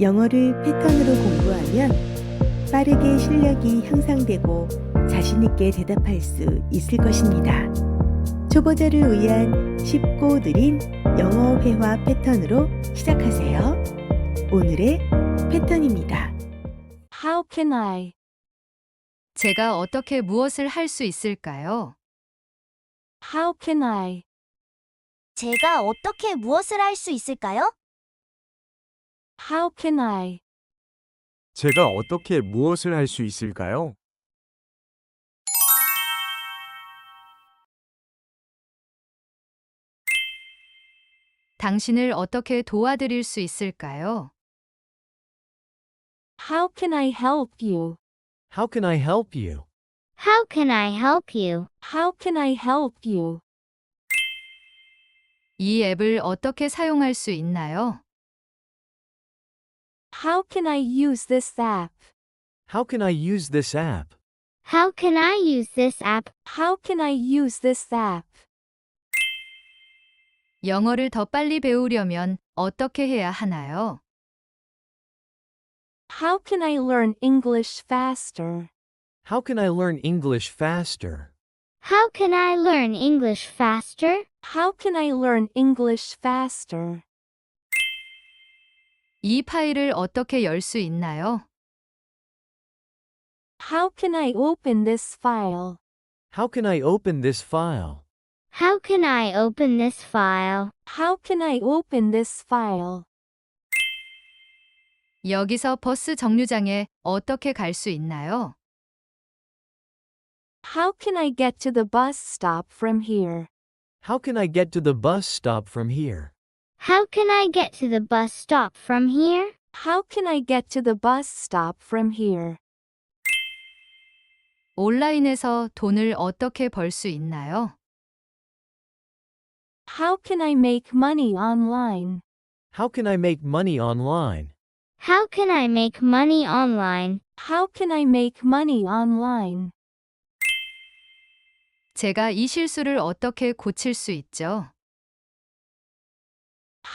영어를 패턴으로 공부하면 빠르게 실력이 향상되고 자신있게 대답할 수 있을 것입니다. 초보자를 위한 쉽고 느린 영어 회화 패턴으로 시작하세요. 오늘의 패턴입니다. How can I? 제가 어떻게 무엇을 할 수 있을까요? How can I? 제가 어떻게 무엇을 할 수 있을까요? How can I? 제가 어떻게 무엇을 할 수 있을까요? 당신을 어떻게 도와드릴 수 있을까요? How can I help you? How can I help you? How can I help you? How can I help you? 이 앱을 어떻게 사용할 수 있나요? How can I use this app? How can I use this app? How can I use this app? How can I use this app? 영어를 더 빨리 배우려면 어떻게 해야 하나요? How can I learn English faster? How can I learn English faster? How can I learn English faster? How can I learn English faster? 이 파일을 어떻게 열 수 있나요? How can I open this file? How can I open this file? How can I open this file? How can I open this file? 여기서 버스 정류장에 어떻게 갈 수 있나요? How can I get to the bus stop from here? How can I get to the bus stop from here? How can I get to the bus stop from here? How can I get to the bus stop from here? 온라인에서 돈을 어떻게 벌 수 있나요? How can I make money online? How can I make money online? How can I make money online? How can I make money online? 제가 이 실수를 어떻게 고칠 수 있죠?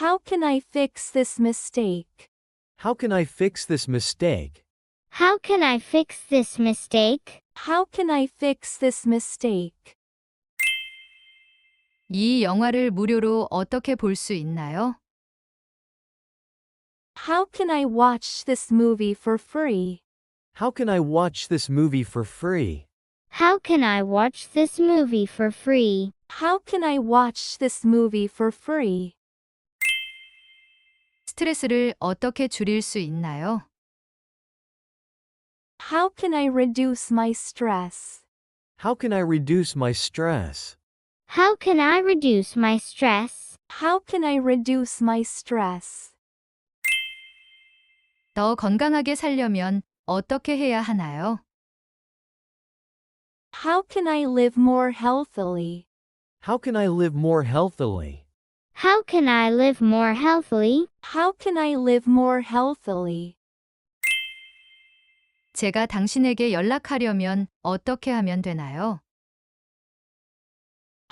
How can I fix this mistake? How can I fix this mistake? How can I fix this mistake? How can I fix this mistake? 이 영화를 무료로 어떻게 볼 수 있나요? How can I watch this movie for free? How can I watch this movie for free? How can I watch this movie for free? How can I watch this movie for free? 스트레스를 어떻게 줄일 수 있나요? How can I reduce my stress? How can I reduce my stress? How can I reduce my stress? How can I reduce my stress? 더 건강하게 살려면 어떻게 해야 하나요? How can I live more healthily? How can I live more healthily? How can I live more healthily? How can I live more healthily? 제가 당신에게 연락하려면 어떻게 하면 되나요?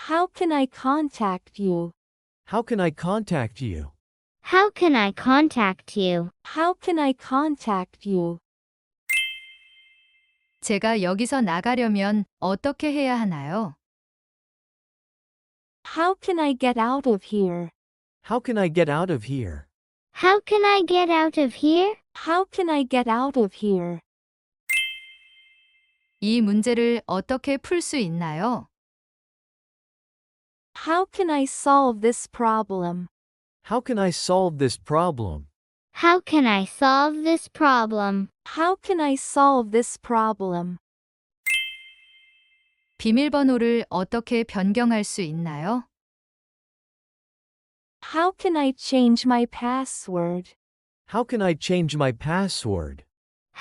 How can I contact you? How can I contact you? How can I contact you? How can I contact you? 제가 여기서 나가려면 어떻게 해야 하나요? How can I get out of here? How can I get out of here? How can I get out of here? How can I get out of here? 이 문제를 어떻게 풀 수 있나요? How can I solve this problem? How can I solve this problem? How can I solve this problem? How can I solve this problem? 비밀번호를 어떻게 변경할 수 있나요? How can I change my password? How can I change my password?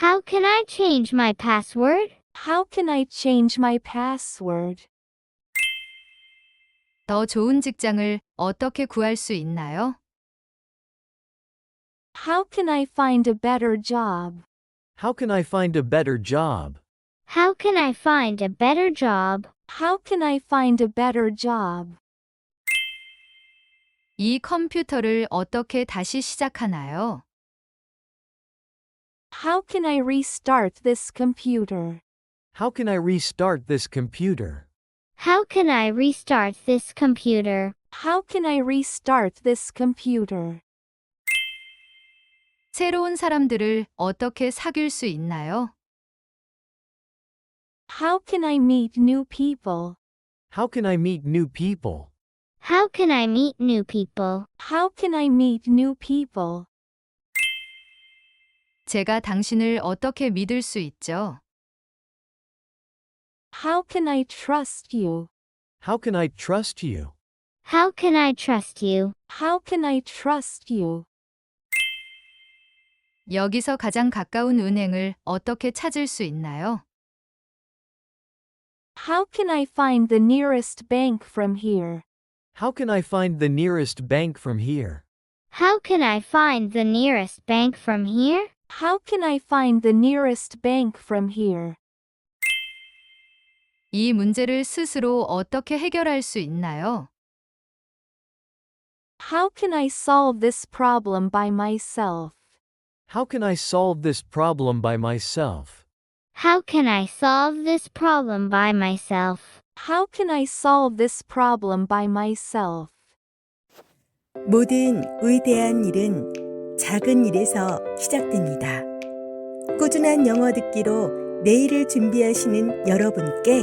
How can I change my password? How can I change my password? 더 좋은 직장을 어떻게 구할 수 있나요? How can I find a better job? How can I find a better job? How can I find a better job? How can I find a better job? 이 컴퓨터를 어떻게 다시 시작하나요? How can I restart this computer? How can I restart this computer? How can I restart this computer? How can I restart this computer? 새로운 사람들을 어떻게 사귈 수 있나요? How can I meet new people? How can I meet new people? How can I meet new people? How can I meet new people? 제가 당신을 어떻게 믿을 수 있죠? How can I trust you? How can I trust you? How can I trust you? How can I trust you? 여기서 가장 가까운 은행을 어떻게 찾을 수 있나요? How can I find the nearest bank from here? How can I find the nearest bank from here? How can I find the nearest bank from here? How can I find the nearest bank from here? 이 문제를 스스로 어떻게 해결할 수 있나요? How can I solve this problem by myself? How can I solve this problem by myself? How can I solve this problem by myself? How can I solve this problem by myself? 모든 위대한 일은 작은 일에서 시작됩니다. 꾸준한 영어 듣기로 내일을 준비하시는 여러분께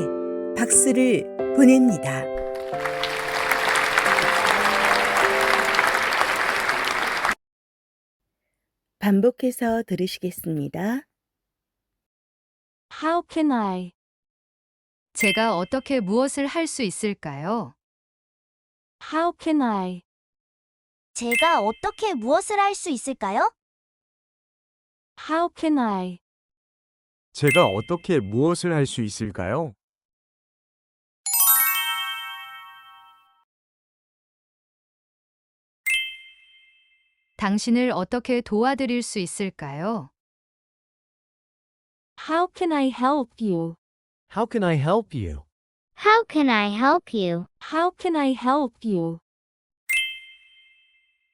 박수를 보냅니다. 반복해서 들으시겠습니다. How can I? 제가 어떻게 무엇을 할 수 있을까요? How can I? 제가 어떻게 무엇을 할 수 있을까요? How can I? 제가 어떻게 무엇을 할 수 있을까요? 당신을 어떻게 도와드릴 수 있을까요? How can I help you? How can I help you? How can I help you? How can I help you?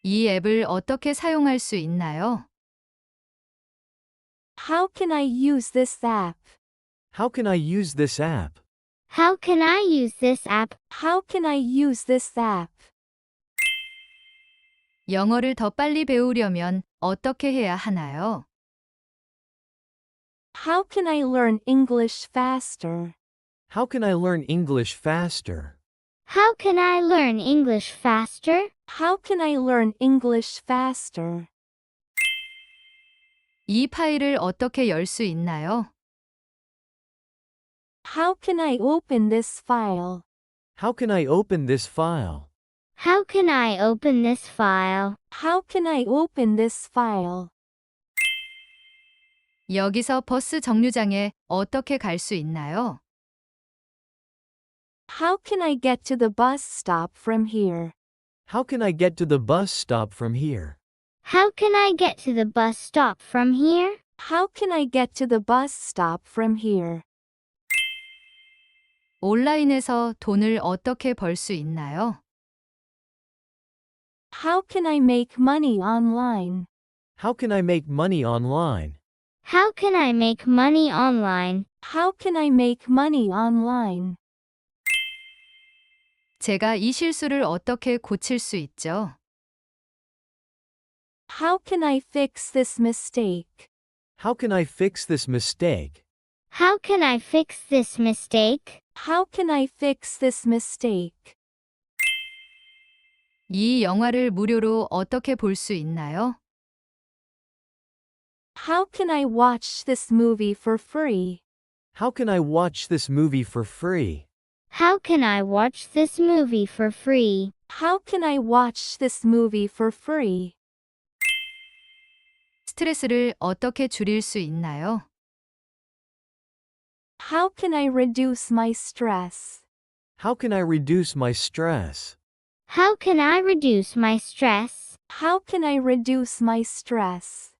이 앱을 어떻게 사용할 수 있나요? How can I use this app? How can I use this app? How can I use this app? How can I use this app? 영어를 더 빨리 배우려면 어떻게 해야 하나요? How can I learn English faster? How can I learn English faster? How can I learn English faster? How can I learn English faster? 이 파일을 어떻게 열 수 있나요? How can I open this file? How can I open this file? How can I open this file? How can I open this file? 여기서 버스 정류장에 어떻게 갈 수 있나요? How can I get to the bus stop from here? How can I get to the bus stop from here? How can I get to the bus stop from here? How can I get to the bus stop from here? 온라인에서 돈을 어떻게 벌 수 있나요? How can I make money online? How can I make money online? How can I make money online? How can I make money online? 제가 이 실수를 어떻게 고칠 수 있죠? How can I fix this mistake? How can I fix this mistake? How can I fix this mistake? How can I fix this mistake? 이 영화를 무료로 어떻게 볼 수 있나요? How can I watch this movie for free? How can I watch this movie for free? How can I watch this movie for free? How can I watch this movie for free? 스트레스를 어떻게 줄일 수 있나요? How can I reduce my stress? How can I reduce my stress? How can I reduce my stress? How can I reduce my stress?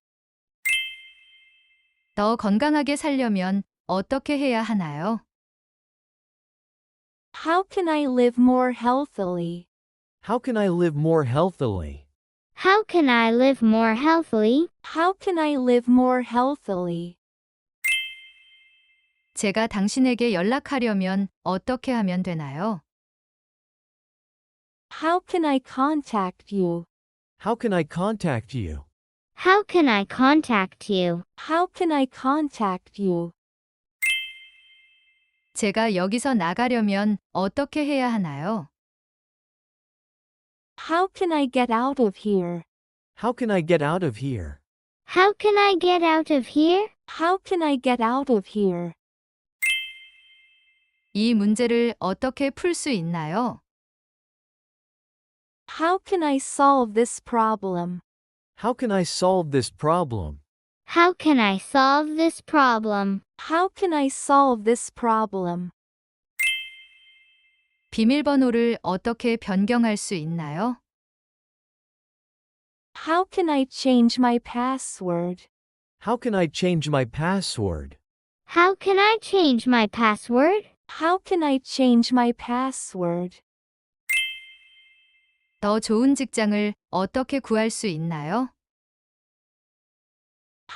더 건강하게 살려면 어떻게 해야 하나요? How can I live more healthily? How can I live more healthily? How can I live more healthily? How can I live more healthily? 제가 당신에게 연락하려면 어떻게 하면 되나요? How can I contact you? How can I contact you? How can I contact you? How can I contact you? 제가 여기서 나가려면 어떻게 해야 하나요? How can I get out of here? How can I get out of here? How can I get out of here? How can I get out of here? 이 문제를 어떻게 풀 수 있나요? How can I solve this problem? How can I solve this problem? How can I solve this problem? How can I solve this problem? 비밀번호를 어떻게 변경할 수 있나요? How can I change my password? How can I change my password? How can I change my password? How can I change my password? 더 좋은 직장을 어떻게 구할 수 있나요?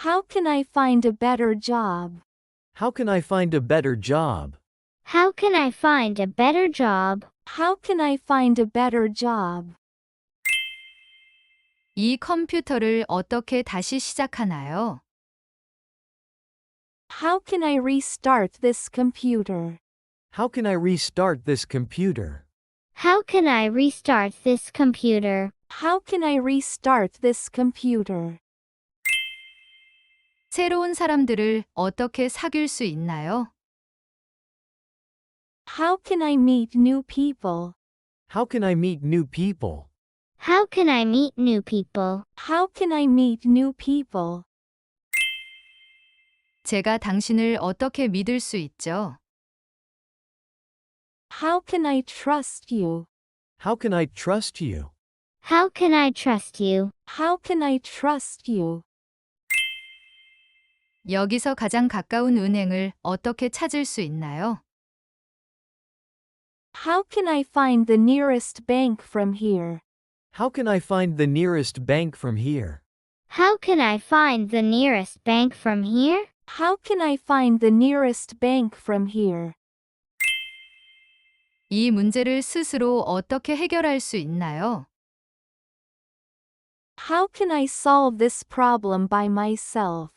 How can I find a better job? How can I find a better job? How can I find a better job? How can I find a better job? 이 컴퓨터를 어떻게 다시 시작하나요? How can I restart this computer? How can I restart this computer? How can I restart this computer? How can I restart this computer? 새로운 사람들을 어떻게 사귈 수 있나요? How can I meet new people? How can I meet new people? How can I meet new people? How can I meet new people? 제가 당신을 어떻게 믿을 수 있죠? How can I trust you? How can I trust you? How can I trust you? How can I trust you? 여기서 가장 가까운 은행을 어떻게 찾을 수 있나요? How can I find the nearest bank from here? How can I find the nearest bank from here? How can I find the nearest bank from here? How can I find the nearest bank from here? 이 문제를 스스로 어떻게 해결할 수 있나요? How can I solve this problem by myself?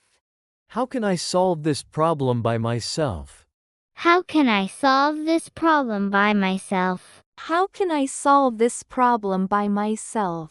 How can I solve this problem by myself? How can I solve this problem by myself? How can I solve this problem by myself?